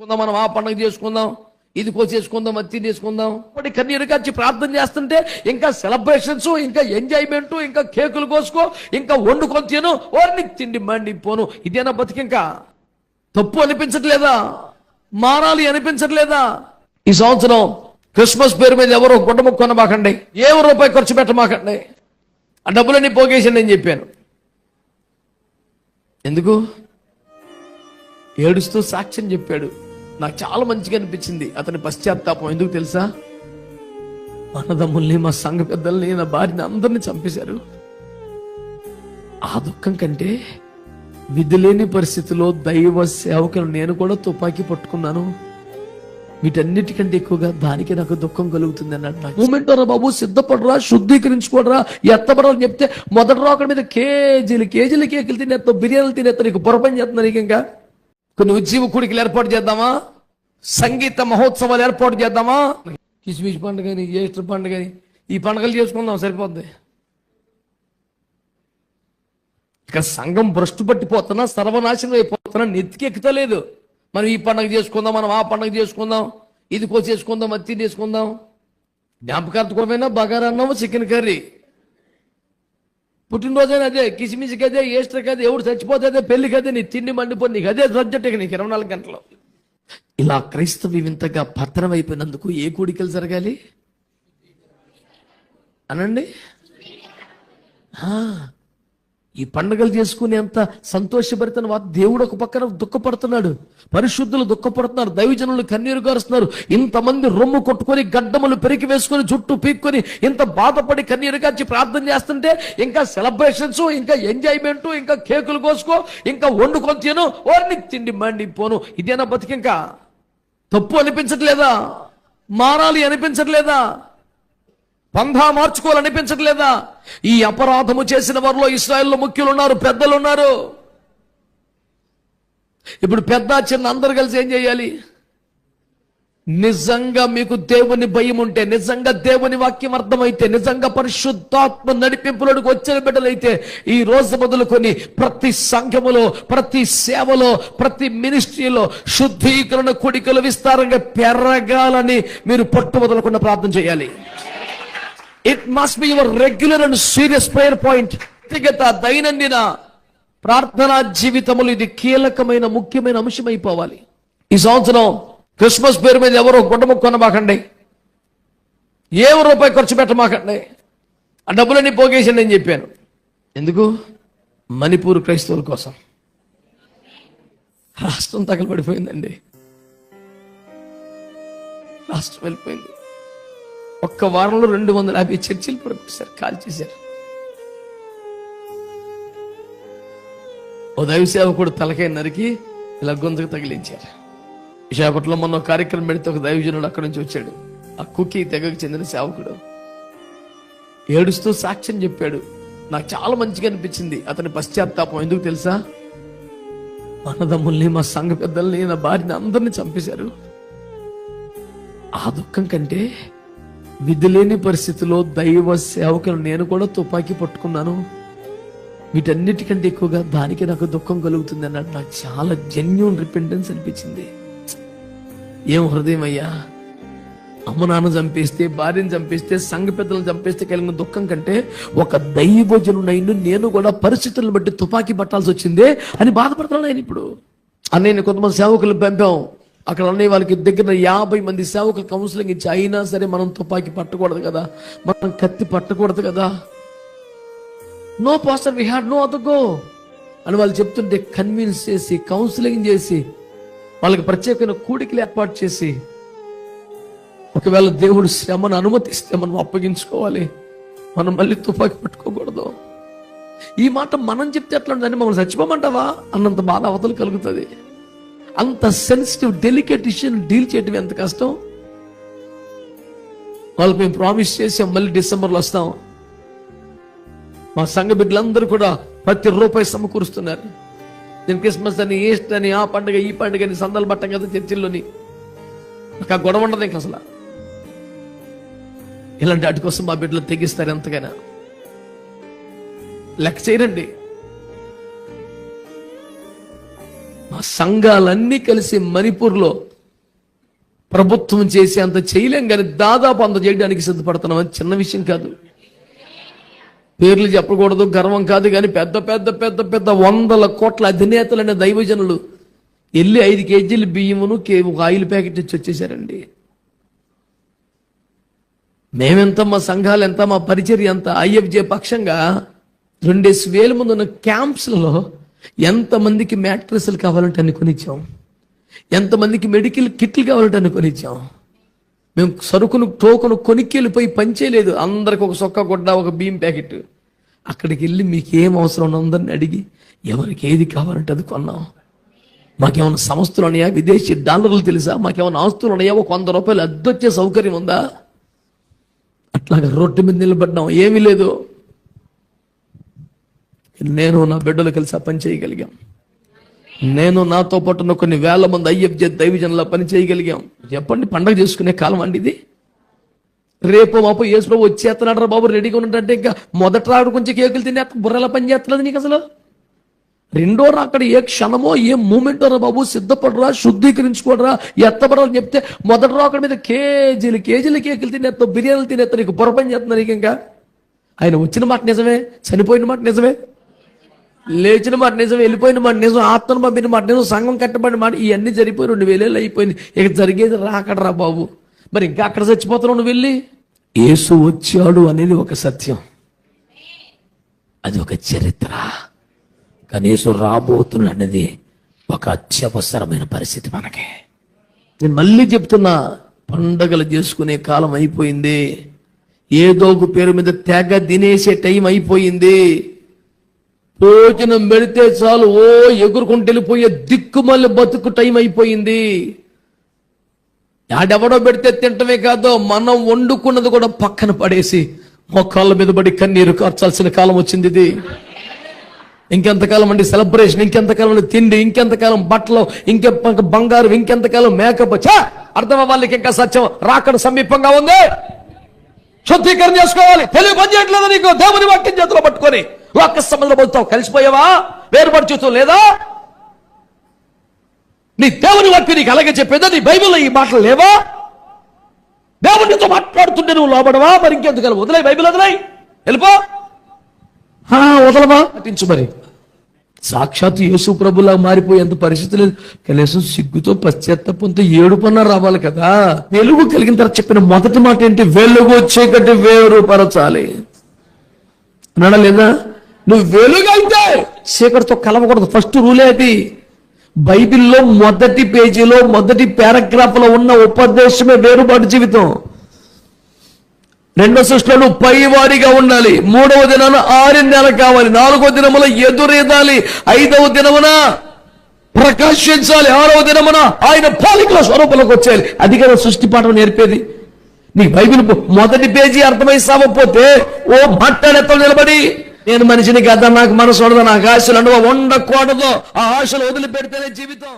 చేసుకుందాం మనం ఆ పండుగ చేసుకుందాం ఇది కోసేసుకుందాం అది చేసుకుందాం ఇప్పుడు కన్నీరు వచ్చి ప్రార్థన చేస్తుంటే ఇంకా సెలబ్రేషన్స్ ఇంకా ఎంజాయ్మెంట్ ఇంకా కేకులు కోసుకో ఇంకా వండుకొని తిను ఓర్ని తిండి మండి పోను. ఇదేనా బతికింకా తప్పు అనిపించట్లేదా? మారాలి అనిపించట్లేదా? ఈ సంవత్సరం క్రిస్మస్ పేరు మీద ఎవరో గుడ్డము కొనమాకండి. ఏ రూపాయి ఖర్చు పెట్టమాకండి. ఆ డబ్బులన్నీ పోగేసండి అని చెప్పాను. ఎందుకు? ఏడుస్తూ సాక్ష్యం చెప్పాడు. నాకు చాలా మంచిగా అనిపించింది. అతని పశ్చాత్తాపం ఎందుకు తెలుసా? అన్నదమ్ముల్ని మా సంఘ పెద్దల్ని నా భార్యని అందరిని చంపేశారు. ఆ దుఃఖం కంటే విధి లేని పరిస్థితిలో దైవ సేవకులు నేను కూడా తుపాకీ పట్టుకున్నాను. వీటన్నిటికంటే ఎక్కువగా దానికి నాకు దుఃఖం కలుగుతుంది అన్నాడు మూమెంట్ రా బాబు సిద్ధపడరా శుద్ధీకరించుకోడరా ఎత్తపడరా అని చెప్తే మొదటి రాకడ మీద కేజీలు కేజీలు కేకులు తినేస్తావు బిర్యానీలు తినేస్తావు నీకు పొరపని చేస్తున్నా నీకు ఇంకా కొన్ని ఉజ్జీవ కుడికి ఏర్పాటు చేద్దామా? సంగీత మహోత్సవాలు ఏర్పాటు చేద్దామా? కిస్మిస్ పండుగని ఈస్టర్ పండుగని ఈ పండుగలు చేసుకుందాం సరిపోద్ది. ఇక సంఘం భ్రష్టు పట్టిపోతున్నా సర్వనాశనం అయిపోతున్నా నెత్తికెక్కుతలేదు మనం ఈ పండుగ చేసుకుందాం మనం ఆ పండుగ చేసుకుందాం ఇది కోసేసుకుందాం అది తినేసుకుందాం జ్ఞాపకార్థకమైనా బగారా అన్నము చికెన్ కర్రీ. పుట్టినరోజైనా అదే కిసిమిసికి అదే ఈస్టర్కి అదే ఎవడు చచ్చిపోతే అదే పెళ్ళికి అదే నీ తిండి మండిపోయి నీకు అదే సబ్జెక్ట్ నీకు ఇరవై నాలుగు గంటలు. ఇలా క్రైస్తవ వింతగా భద్రం ఏ కోడికలు జరగాలి? అనండి? ఈ పండుగలు చేసుకునేంత సంతోషభరితన వా- దేవుడు ఒక పక్కన దుఃఖపడుతున్నాడు. పరిశుద్ధులు దుఃఖపడుతున్నారు. దైవజనులు కన్నీరు గారుస్తున్నారు. ఇంతమంది రొమ్ము కొట్టుకొని గడ్డములు పెరికి వేసుకొని జుట్టు పీక్కొని ఇంత బాధపడి కన్నీరు గార్చి ప్రార్థన చేస్తుంటే ఇంకా సెలబ్రేషన్స్ ఇంకా ఎంజాయ్మెంట్ ఇంకా కేకులు కోసుకో ఇంకా వండుకొని తిను. ఓర్ని తిండి మండి పోను ఇదేనా బతికింకా? తప్పు అనిపించట్లేదా? మారాలి అనిపించట్లేదా? పంధా మార్చుకోవాలనిపించట్లేదా? ఈ అపరాధము చేసిన వారిలో ఇస్రాయల్లో ముఖ్యులు ఉన్నారు పెద్దలు ఉన్నారు ఇప్పుడు పెద్ద చిన్న అందరు కలిసి ఏం చేయాలి? నిజంగా మీకు దేవుని భయం ఉంటే నిజంగా దేవుని వాక్యం అర్థమైతే నిజంగా పరిశుద్ధాత్మ నడిపింపులకు వచ్చిన బిడ్డలైతే ఈ రోజు మొదలుకొని ప్రతి సంఘములో ప్రతి సేవలో ప్రతి మినిస్ట్రీలో శుద్ధీకరణ కొడికలు విస్తారంగా పెరగాలని మీరు పట్టు వదలకుండా ప్రార్థన చేయాలి. It must be your regular and serious prayer point వ్యక్తిగత దైనందిన ప్రార్థనా జీవితములు ఇది కీలకమైన ముఖ్యమైన అంశం అయిపోవాలి ఈ సంవత్సరం క్రిస్మస్ పేరు మీద ఎవరో గుడ్డము కొనమాకండి. ఏ రూపాయి ఖర్చు పెట్టమాకండి. ఆ డబ్బులన్నీ పోగేసండి అని చెప్పాను. ఎందుకు? మణిపూర్ క్రైస్తవుల కోసం. రాష్ట్రం తగలబడిపోయిందండి. రాష్ట్రం వెళ్ళిపోయింది. ఒక్క వారంలో రెండు వందల యాభై చర్చిలు పడుకుంటారు కాల్ చేశారు. ఓ దైవ సేవకుడు తలకాయ నరికి ఇలా గొంతుకు తగిలించారు. విశాఖపట్నంలో మొన్న కార్యక్రమం పెడితే ఒక దైవజనుడు అక్కడి నుంచి వచ్చాడు. ఆ కుకీ తెగకు చెందిన సేవకుడు. ఏడుస్తూ సాక్ష్యం చెప్పాడు. నాకు చాలా మంచిగా అనిపించింది. అతని పశ్చాత్తాపం ఎందుకు తెలుసా? అన్నదమ్ముల్ని మా సంఘ పెద్దల్ని నా భార్యని అందరిని చంపేశారు. ఆ దుఃఖం కంటే విధి లేని పరిస్థితిలో దైవ సేవకులు నేను కూడా తుపాకీ పట్టుకున్నాను. వీటన్నిటికంటే ఎక్కువగా దానికి నాకు దుఃఖం కలుగుతుంది అన్నట్టు నాకు చాలా జెన్యున్ రిపెంటెన్స్ అనిపించింది. ఏం హృదయం అయ్యా? అమ్మ నాన్న చంపేస్తే భార్యను చంపేస్తే సంఘ పెద్దలను చంపేస్తే కలిగిన దుఃఖం కంటే ఒక దైవజనుడైన నేను కూడా పరిస్థితులను బట్టి తుపాకీ పట్టాల్సి వచ్చిందే అని బాధపడుతున్నాను ఆయన ఇప్పుడు. నేను కొంతమంది సేవకులు పంపాం. అక్కడ అన్నయ్య వాళ్ళకి దగ్గర యాభై మంది సేవకులు కౌన్సిలింగ్ ఇచ్చి అయినా సరే మనం తుపాకీ పట్టకూడదు కదా? మనం కత్తి పట్టకూడదు కదా? No pastor we had no other go అని వాళ్ళు చెప్తుంటే కన్విన్స్ చేసి కౌన్సిలింగ్ చేసి వాళ్ళకి ప్రత్యేకమైన కూడికలు ఏర్పాటు చేసి ఒకవేళ దేవుడు శ్రమను అనుమతిస్తే మనం అప్పగించుకోవాలి. మనం మళ్ళీ తుపాకీ పట్టుకోకూడదు. ఈ మాట మనం చెప్తే ఎట్లా ఉందని మమ్మల్ని చచ్చిపోమంటావా? అన్నంత బాధ అవతలు కలుగుతుంది. అంత సెన్సిటివ్ డెలికేట్ ఇష్యూని డీల్ చేయడం ఎంత కష్టం? వాళ్ళకి మేము ప్రామిస్ చేసాం మళ్ళీ డిసెంబర్లో వస్తాం. మా సంఘ బిడ్డలందరూ కూడా ప్రతి రూపాయి సమకూరుస్తున్నారు. నేను క్రిస్మస్ అని ఈస్ట్ అని ఆ పండుగ ఈ పండుగ అని సందలు పట్టం కదా చర్చిల్లోని. నాకు ఆ గొడవ ఉండదు ఇంకా అసలు. ఇలాంటి వాటి కోసం మా బిడ్డలు తెగిస్తారు ఎంతకైనా. లెక్క చేయరండి. సంఘాలన్నీ కలిసి మణిపూర్లో ప్రభుత్వం చేసే అంత చేయలేం కానీ దాదాపు అంత చేయడానికి సిద్ధపడుతున్నాం. అది చిన్న విషయం కాదు. పేర్లు చెప్పకూడదు గర్వం కాదు కానీ పెద్ద పెద్ద పెద్ద పెద్ద వందల కోట్ల అధినేతలైన దైవజనులు వెళ్ళి ఐదు కేజీలు బియ్యమును కే- ఒక ఆయిల్ ప్యాకెట్ ఇచ్చి వచ్చేసారండి. మేమెంత మా సంఘాలు ఎంత మా పరిచర్య ఎంత ఐఎఫ్జే పక్షంగా రెండేసి వేల ముందు ఉన్న క్యాంప్స్లలో ఎంతమందికి మ్యాట్రస్లు కావాలంటే అన్ని కొనిచ్చాం. ఎంతమందికి మెడికల్ కిట్లు కావాలంటే అన్ని కొనిచ్చాం. మేము సరుకును టోకును కొనిక్కి పంచేయలేదు అందరికి ఒక సొక్క గుడ్డ ఒక బియ్యం ప్యాకెట్. అక్కడికి వెళ్ళి మీకు ఏం అవసరం ఉందని అడిగి ఎవరికి ఏది కావాలంటే అది కొన్నాం. మాకేమైనా సంస్థలు ఉన్నాయా? విదేశీ డాలర్లు తెలుసా? మాకేమైనా ఆస్తులు ఉన్నాయా? ఒక వంద రూపాయలు అద్దొచ్చే సౌకర్యం ఉందా? అట్లాగా రోడ్డు మీద నిలబడ్డాం. ఏమీ లేదు. నేను నా బిడ్డలు కలిసి ఆ పని చేయగలిగాం. నేను నాతో పాటు ఉన్న కొన్ని వేల మంది అయ్యబ్జ దైవజనుల పని చేయగలిగాం. చెప్పండి పండగ చేసుకునే కాలం అండి ఇది? రేపు మాపు యేసుప్రభు వచ్చేస్తున్నాడు రా బాబు రెడీగా ఉన్నట్టే ఇంకా మొదట రాడు కొంచెం కేకులు తినే బుర్రలా పని చేస్తలేదు నీకు అసలు? రెండో రా అక్కడ ఏ క్షణమో ఏ మూమెంట్ రా బాబు సిద్ధపడరా శుద్ధీకరించుకోడరా ఎత్తపడరా చెప్తే మొదట రా అక్కడ మీద కేజీలు కేజీలు కేకులు తినేస్తావు బిర్యానీలు తినేస్తావు నీకు బుర్ర పని చేస్తున్నా నీకు ఇంకా. ఆయన వచ్చిన మాట నిజమే చనిపోయిన మాట నిజమే. లేచిన మాట నిజం వెళ్ళిపోయిన మాట నిజం ఆత్మను పంపిన మాట నిజం సంఘం కట్టబడిన మాట ఇవన్నీ జరిగిపోయి రెండు వేలేళ్ళు అయిపోయింది. ఇక జరిగేది రాకడరా బాబు. మరి ఇంకా అక్కడ చచ్చిపోతున్నావు నువ్వు వెళ్ళి? యేసు వచ్చాడు అనేది ఒక సత్యం. అది ఒక చరిత్ర. కానీ యేసు రాబోతున్నాడు అనేది ఒక అత్యవసరమైన పరిస్థితి మనకి. నేను మళ్ళీ చెప్తున్నా పండగలు చేసుకునే కాలం అయిపోయింది. ఏదో ఒక పేరు మీద తెగ తినేసే టైం అయిపోయింది. భోజనం పెడితే చాలు ఓ ఎగురుకుంటూ వెళ్ళిపోయే దిక్కుమల్లి బతుకు టైం అయిపోయింది. ఆడెవడో పెడితే తింటమే కాదు మనం వండుకున్నది కూడా పక్కన పడేసి మొక్కల మీద పడి కన్నీరు కార్చాల్సిన కాలం వచ్చింది ఇది. ఇంకెంతకాలం అండి సెలబ్రేషన్ ఇంకెంతకాలం అండి తిండి ఇంకెంతకాలం బట్టలు ఇంకె బంగారు ఇంకెంతకాలం మేకప్. చా అర్థం వాళ్ళకి ఇంకా సత్యం. రాకడ సమీపంగా ఉంది. శుద్ధీకరణ చేసుకోవాలి. తెలివి పని చేయట్లేదు నీకు? దేవుని వాక్యం చేతిలో పట్టుకొని. వాక్య సంబంధంలో పోతావు కలిసిపోయావా? వేరుపడి చూస్తూ లేదా? నీ దేవుని వాక్యం నీకు అలాగే చెప్పేదా? నీ బైబిల్లో ఈ మాటలు లేవా? దేవునితో మాట్లాడుతుంటే నువ్వు లోబడవా? మరి ఇంకెందుకు? వదిలే బైబిల్ వదిలే వెళ్ళిపో. వదలమా? వదలవా పట్టించు మరి. సాక్షాత్ యేసు ప్రభులా మారిపోయేంత పరిస్థితి లేదు. కనీసం సిగ్గుతో పశ్చాత్తాపంతో ఏడుపన్నా రావాలి కదా. వెలుగు కలిగిన తర్వాత చెప్పిన మొదటి మాట ఏంటి? వెలుగు చీకటి వేరుపరచాలి. అన్నాడా లేదా? నువ్వు వెలుగు అయితే చీకటితో కలవకూడదు. ఫస్ట్ రూలే అది బైబిల్లో మొదటి పేజీలో మొదటి పారాగ్రాఫ్లో ఉన్న ఉపదేశమే వేరుబాటు జీవితం. రెండో సృష్టిలో నువ్వు పైవారిగా ఉండాలి. మూడవ దినాన ఆరు నెల కావాలి. నాలుగో దినమున ఎదురేదాలి. ఐదవ దినమున ప్రకాశించాలి. ఆరవ దినమున ఆయన పాలికల స్వరూపంలోకి వచ్చేయాలి. అది కదా సృష్టి పాఠం నేర్పేది. నీకు బైబిల్ మొదటి పేజీ అర్థమై సావపోతే ఓ మాట్లాడేతో నిలబడి నేను మనిషిని కదా నాకు మనసు ఉండదు నాకు ఆశలు అనుభవం ఉండకూడదు. ఆ ఆశలు వదిలిపెడితేనే జీవితం.